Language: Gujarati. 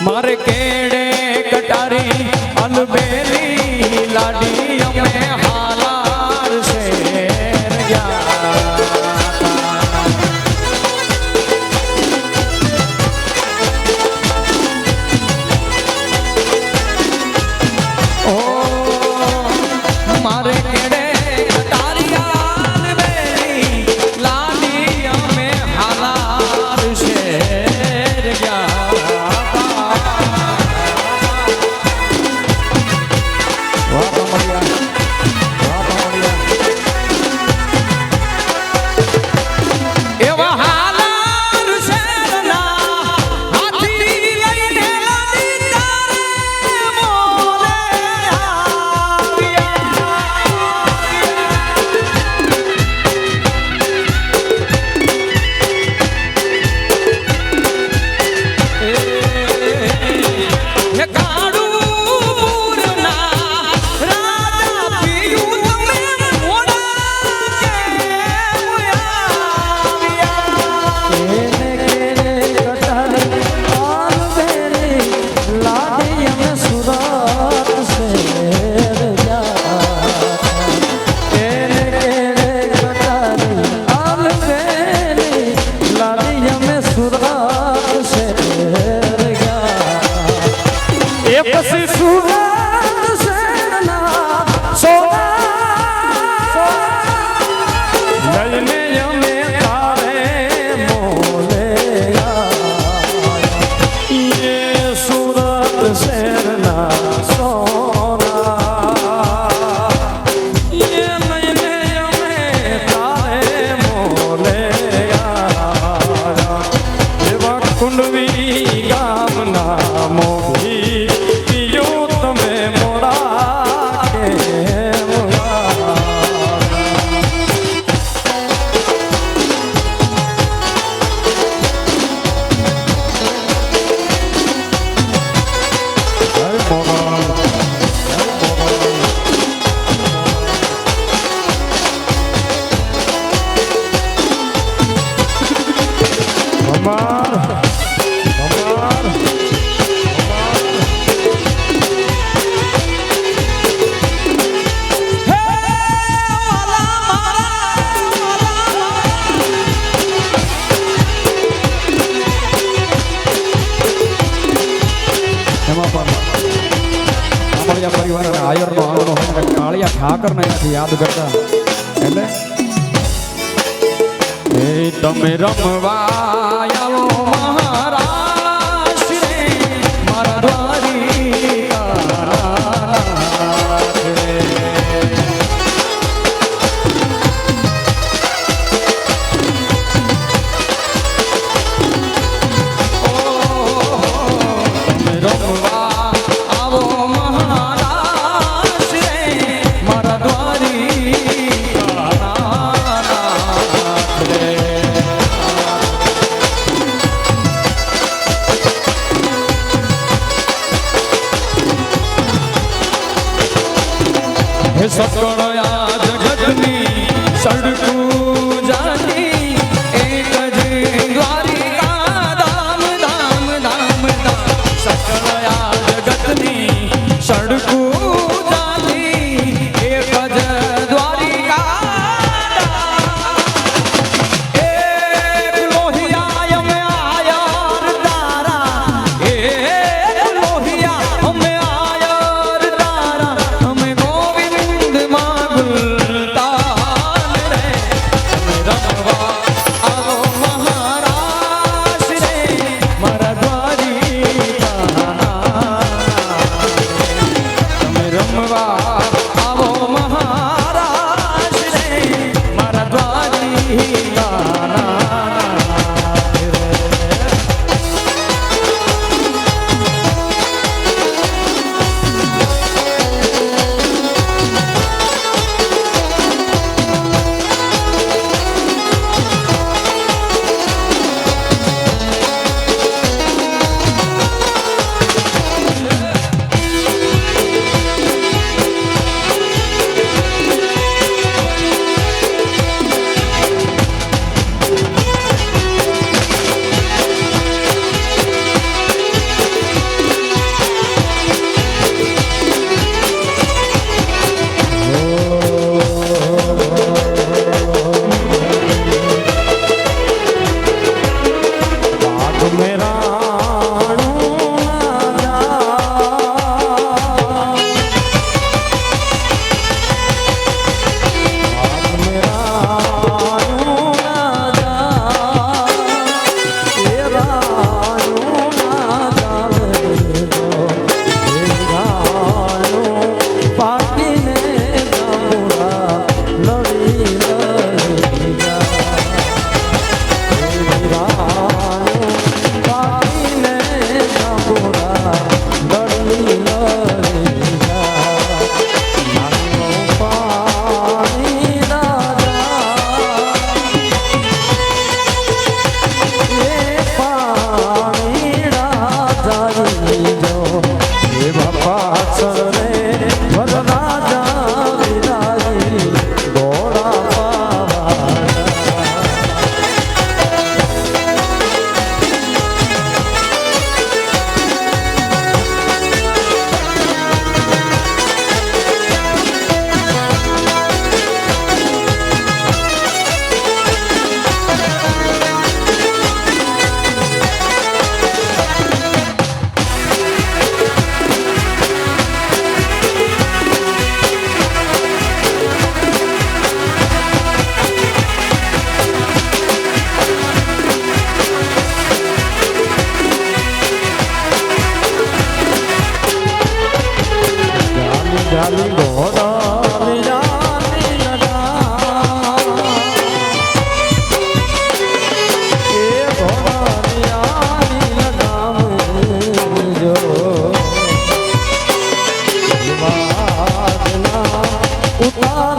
મારે કેડે કટારી અલબેલી લાડી você कुंडवी ગામ નામો કાળિયા પરિવાર અને આયરનો આવનો કાળિયા ઠાકરને નથી યાદ કરતા એટલે તમે રમવા આવો સત્ગુણ